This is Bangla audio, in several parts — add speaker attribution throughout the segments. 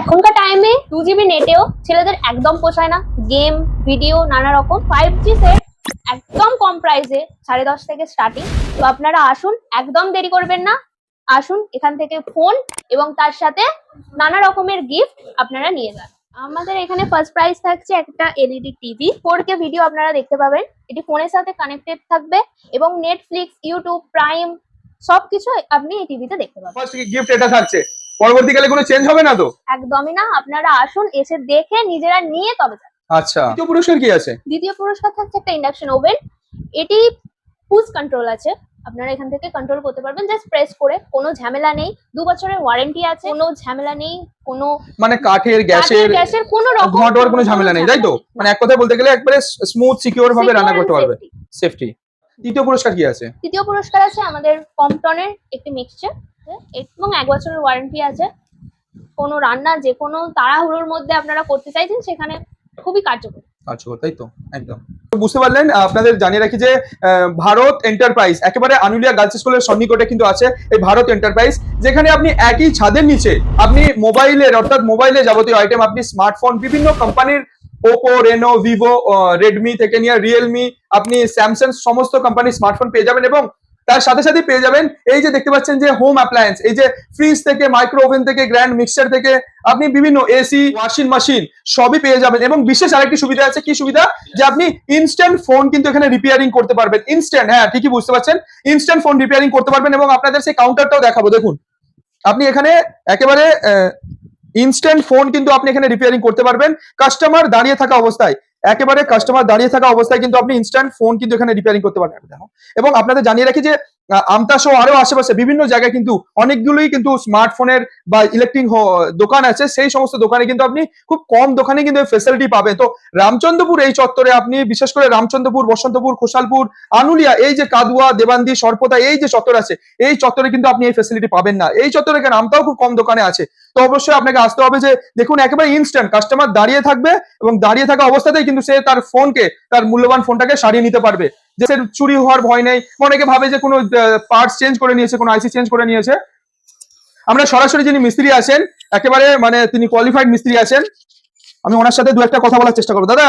Speaker 1: এখনকার টাইমে টু জিবি নেটেও ছেলেদের একদম পোষায় না। গেম ভিডিও নানা রকম। ফাইভ জি সেট একদম কম প্রাইসে সাড়ে দশ থেকে স্টার্টিং তো আপনারা আসুন, একদম দেরি করবেন না। আসুন, এখান থেকে ফোন এবং তার সাথে নানা রকমের গিফট আপনারা নিয়ে যান। আমাদের এখানে ফার্স্ট প্রাইস থাকছে একটা LED TV four K video আপনারা দেখতে পাবেন। এটি ফোনের সাথে কানেক্টেড থাকবে এবং নেটফ্লিক্স ইউটিউব প্রাইম সবকিছু আপনি এই টিভিতে দেখতে পাবেন।
Speaker 2: ফার্স্ট গিফট এটা থাকছে। পরবর্তীকালে কোনো চেঞ্জ হবে না তো?
Speaker 1: একদমই না। আপনারা আসুন এসে দেখে নিজেরা নিয়ে তবে যান।
Speaker 2: আচ্ছা দ্বিতীয় পুরস্কার কি আছে?
Speaker 1: দ্বিতীয় পুরস্কার থাকছে একটা ইন্ডাকশন ওভেন এটি পুশ কন্ট্রোল আছে। আপনারা এখান থেকে কন্ট্রোল করতে পারবেন। জাস্ট প্রেস করে কোনো ঝামেলা নেই। দু বছরের ওয়ারেন্টি আছে। কোনো ঝামেলা নেই কোনো
Speaker 2: মানে কাঠের গ্যাসের
Speaker 1: গ্যাসের কোনো রকম
Speaker 2: ধোঁয়া কোনো ঝামেলা নেই তাই তো? মানে এক কথায় বলতে গেলে একবারে স্মুথ সিকিউর ভাবে রান্না করতে পারবে। সেফটি তৃতীয় পুরস্কার কি আছে?
Speaker 1: তৃতীয় পুরস্কার আছে আমাদের কম্পটনের একটি মিক্সচার এবং এক বছরের ওয়ারেন্টি আছে। কোনো রান্না যে কোনো তাড়াহুড়োর মধ্যে আপনারা করতে চাইছেন, সেখানে খুবই কার্যকর।
Speaker 2: আচ্ছা তাই তো? একদম। বুঝতে পারলেন আপনাদের জানিয়ে রাখি যে ভারত এন্টারপ্রাইজ একেবারে আনুলিয়া গার্লস স্কুলের সন্নিকটে কিন্তু আছে এই ভারত এন্টারপ্রাইজ যেখানে আপনি একই ছাদের নিচে আপনি মোবাইলের, অর্থাৎ মোবাইলে যাবতীয় আইটেম আপনি স্মার্টফোন বিভিন্ন কোম্পানির ওপো রেনো ভিভো রেডমি থেকে নিয়ে রিয়েলমি আপনি স্যামসাং সমস্ত কোম্পানির স্মার্টফোন পেয়ে যাবেন এবং তার সাথে সাথে পেয়ে যাবেন এই যে দেখতে পাচ্ছেন যে হোম অ্যাপ্লায়েন্স এই যে ফ্রিজ থেকে মাইক্রো ওভেন থেকে গ্র্যান্ড মিক্সচার থেকে আপনি বিভিন্ন এসি ওয়াশিং মেশিন সবই পেয়ে যাবেন এবং বিশেষ আরেকটি সুবিধা আছে, কি সুবিধা? যে আপনি ইনস্ট্যান্ট ফোন কিন্তু এখানে রিপেয়ারিং করতে পারবেন। ইনস্ট্যান্ট হ্যাঁ ঠিকই বুঝতে পারছেন। ইনস্ট্যান্ট ফোন রিপেয়ারিং করতে পারবেন এবং আপনাদের সেই কাউন্টারটাও দেখাবো। দেখুন, আপনি এখানে একেবারে ইনস্ট্যান্ট ফোন কিন্তু আপনি এখানে রিপেয়ারিং করতে পারবেন। কাস্টমার দাঁড়িয়ে থাকা অবস্থায় একেবারে কাস্টমার দাঁড়িয়ে থাকা অবস্থায় কিন্তু আপনি ইনস্ট্যান্ট ফোন কিন্তু এখানে রিপেয়ারিং করতে পারবেন। এবং আপনাদের জানিয়ে রাখি যে আমতা সহ আরও আশেপাশে বিভিন্ন জায়গায় কিন্তু অনেকগুলোই কিন্তু স্মার্টফোনের বা ইলেকট্রিক দোকান আছে। সেই সমস্ত দোকানে কিন্তু আপনি খুব কম দোকানে কিন্তু ফেসিলিটি পাবে তো রামচন্দ্রপুর এই চত্বরে আপনি বিশেষ করে রামচন্দ্রপুর, বসন্তপুর খোসালপুর আনুলিয়া, এই যে কাদুয়া, দেবান্দি সর্পদা এই যে চত্বর আছে, এই চত্বরে কিন্তু আপনি এই ফেসিলিটি পাবেন না। এই চত্বরে কেন? আমতাও খুব কম দোকানে আছে। তো অবশ্যই আপনাকে আসতে হবে যে, দেখুন, একেবারে ইনস্ট্যান্ট কাস্টমার দাঁড়িয়ে থাকবে এবং দাঁড়িয়ে থাকা অবস্থাতেই কিন্তু সে তার ফোনকে তার মূল্যবান ফোনটাকে সারিয়ে নিতে পারবে। যে চুরি হওয়ার ভয় নেই। অনেকে ভাবে যে কোনো পার্টস চেঞ্জ করে নিয়েছে, কোনো আইসি চেঞ্জ করে নিয়েছে। আমরা সরাসরি যিনি মিস্ত্রি আছেন, একেবারে মানে তিনি কোয়ালিফাইড মিস্ত্রি আছেন, আমি ওনার সাথে দু একটা কথা বলার চেষ্টা করব। দাদা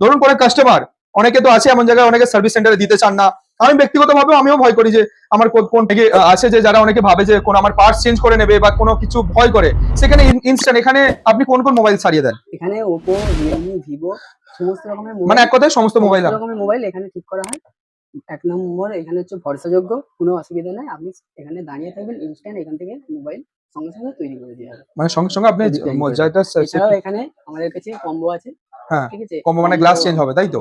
Speaker 2: ধরুন কোনো কাস্টমার অনেকে তো আছে এমন জায়গায় অনেকে সার্ভিস সেন্টারে দিতে চান না। আমি ব্যক্তিগতভাবে আমিও ভয় করি যে আমার কোন থেকে আছে যে যারা অনেকে ভাবে যে কোন আমার পার্টস চেঞ্জ করে নেবে বা কোনো কিছু ভয় করে। সেখানে ইনস্ট্যান্ট এখানে আপনি কোন কোন মোবাইল সারিয়ে দেন?
Speaker 3: এখানে ওপো রিয়েলমি ভিভো সমস্ত রকমের
Speaker 2: মানে এক কথায় সমস্ত মোবাইল
Speaker 3: সমস্ত রকমের মোবাইল এখানে ঠিক করা হয়। এক নম্বর এখানে হচ্ছে ভরসাযোগ্য কোনো অসুবিধা নাই। আপনি এখানে দাঁড়িয়ে থাকবেন ইনস্ট্যান্ট এখান থেকে মোবাইল সঙ্গে সঙ্গে তৈরি করে দেওয়া হবে
Speaker 2: মানে সঙ্গে সঙ্গে আপনি যেটা
Speaker 3: এছাড়াও এখানে আমাদের কাছে কম্বো আছে।
Speaker 2: হ্যাঁ,
Speaker 3: ঠিক আছে?
Speaker 2: combo মানে glass change হবে, তাই তো?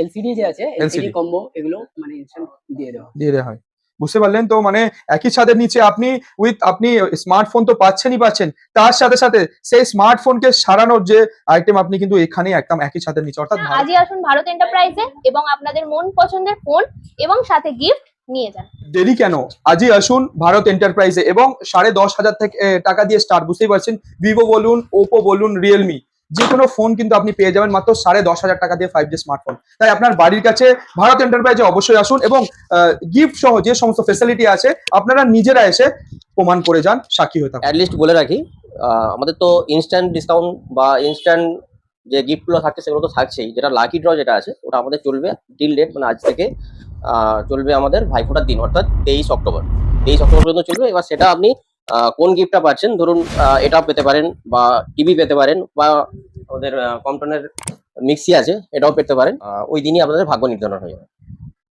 Speaker 3: এলসিডি যে আছে এলসিডি কম্বো এগুলো মানে ইনস্ট্যান্ট দিয়ে দেওয়া
Speaker 2: দিয়ে দেওয়া হয়। বুঝতে পারলেন তো? মানে একই ছাদের নিচে আপনি উইথ আপনি স্মার্টফোন তো পাচ্ছেনই পাচ্ছেন। তার সাথে সাথে সেই স্মার্টফোনকে সারানোর যে আইটেম আপনি কিন্তু এখানে একদম একই ছাদের নিচে অর্থাৎ
Speaker 1: আজই আসুন ভারত এন্টারপ্রাইজে এবং আপনাদের মন পছন্দের ফোন এবং সাথে গিফট নিয়ে যান।
Speaker 2: দেরি কেন? আজই আসুন ভারত এন্টারপ্রাইজে এবং সাড়ে দশ হাজার থেকে টাকা দিয়ে স্টার্ট বুঝতেই পারছেন? ভিভো বলুন ওপো বলুন রিয়েলমি যে কোনো ফোন কিন্তু আপনি পেয়ে যাবেন মাত্র সাড়ে দশ হাজার টাকা দিয়ে ফাইভ জি স্মার্টফোন তাই আপনার বাড়ির কাছে, ভারত এন্টারপ্রাইজে অবশ্যই আসুন এবং গিফট সহ যে সমস্ত ফেসিলিটি আছে, আপনারা নিজেরা এসে প্রমাণ করে যান, সাক্ষী হয়ে থাকুন।
Speaker 4: অ্যাটলিস্ট বলে রাখি আমাদের তো ইনস্ট্যান্ট ডিসকাউন্ট বা ইনস্ট্যান্ট যে গিফটগুলো থাকছে, সেগুলো তো থাকছেই। যেটা লাকি ড্র যেটা আছে, ওটা আমাদের চলবে টিল ডেট মানে আজ থেকে চলবে আমাদের ভাইফোঁটার দিন, অর্থাৎ তেইশ অক্টোবর। তেইশ অক্টোবর পর্যন্ত চলবে, এবার সেটা আপনি কোন গিফটটা পাচ্ছেন? ধরুন এটা পেতে পারেন বা টিভি পেতে পারেন বা আমাদের কম্পটনের মিক্সি আছে, এটাও পেতে পারেন। ওই দিনই আপনাদের ভাগ্য নির্ধারণ হয়ে যাবে।